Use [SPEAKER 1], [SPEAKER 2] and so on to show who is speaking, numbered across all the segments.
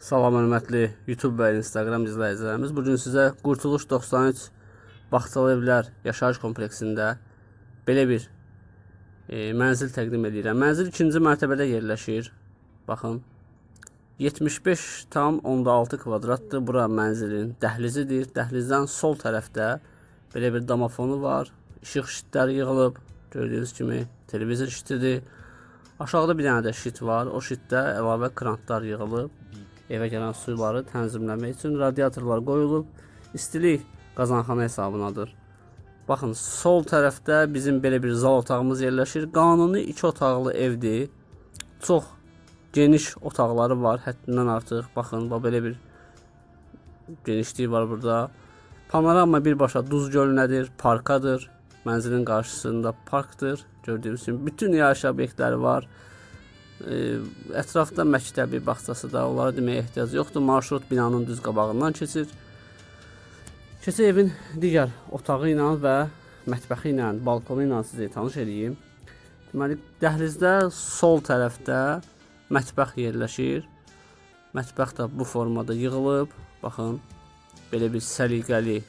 [SPEAKER 1] Salam hörmətli YouTube və Instagram izləyicilərimiz. Bu gün sizə Qurtuluş 93 Bağçalı Evlər yaşayış kompleksində belə bir e, mənzil təqdim edirəm. Mənzil ikinci mərtəbədə yerləşir. Baxın. 75,6 kvadratdır. Bura mənzilin dəhlizidir. Dəhlizdən sol tərəfdə belə bir damafonu var. İşıq şitləri yığılıb. Gördüyünüz kimi televizor şitidir. Aşağıda bir dənə də şit var. O şitdə əlavə krantlar yığılıb. Evə gələn suları tənzimləmək üçün radiatorlar qoyulub. İstilik qazanxana hesabınadır. Baxın, sol tərəfdə bizim belə bir zal otağımız yerləşir. Qanuni 2 otaqlı evdir. Çox geniş otaqları var, həddindən artıq. Baxın, bax belə bir genişliyi var burada. Panorama birbaşa Duz gölünədir, parkadır. Mənzilin qarşısında parkdır. Gördüyünüz kimi bütün yaşayış obyektləri var. Ətrafda məktəbi, bağçası da, onlara deməyə ehtiyac yoxdur. Marşrut binanın düz qabağından keçir. Keçə evin digər otağı ilə və mətbəxi ilə, balkonu ilə sizi tanış edeyim. Deməli, dəhlizdə sol tərəfdə mətbəx yerləşir. Mətbəx də bu formada yığılıb. Baxın, belə bir səliqəli,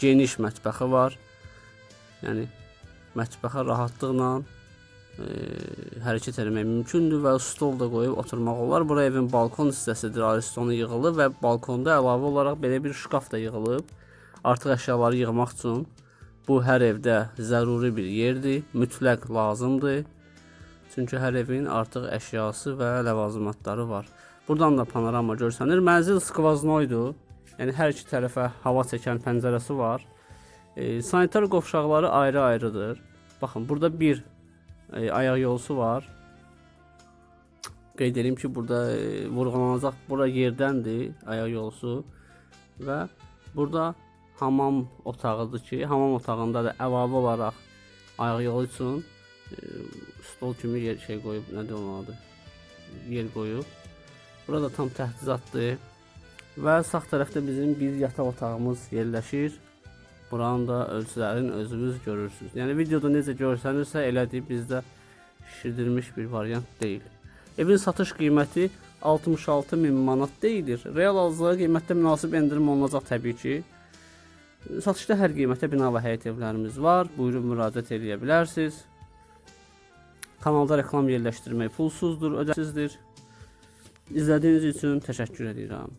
[SPEAKER 1] geniş mətbəxi var. Yəni mətbəxə rahatlıqla e, hərəkət etmək mümkündür və stol da qoyub oturmaq olar. Bura evin balkon hissəsidir, ayrı yığılıb və balkonda əlavə olaraq belə bir şkaf da yığılıb. Artıq əşyaları yığmaq üçün bu hər evdə zəruri bir yerdir, mütləq lazımdır. Çünki hər evin artıq əşyası və ləvazimatları var. Buradan da panorama görsənir. Mənzil skvaznoydur. Yəni hər iki tərəfə hava çəkən pəncərəsi var. E, sanitar qovşaqları ayrı-ayrıdır. Baxın, burada bir e, ayaq yolusu var. Qeyd edeyim ki, burada e, vurğulanacaq bura yerdəndir ayaq yolusu və burada hamam otağıdır ki, hamam otağında da əlavə olaraq ayaq yolu üçün e, stol kimi yer şey qoyub, nədir onun adı? Yer qoyub. Burada tam təchizatdır. Və sağ tərəfdə bizim bir yataq otağımız yerləşir. Buranın da ölçülərini özünüz görürsünüz. Yəni videoda necə görsənirsə elədir, bizdə şişirdilmiş bir variant deyil. Evin satış qiyməti 66 min manat deyilir. Real alıcılara qiymətdə münasib endirim olunacaq təbii ki. Satışda hər qiymətə bina və həyət evlərimiz var. Buyurun müraciət edə bilərsiniz. Kanalda reklam yerləşdirmək pulsuzdur, ödəsizdir. İzlədiyiniz üçün təşəkkür edirəm.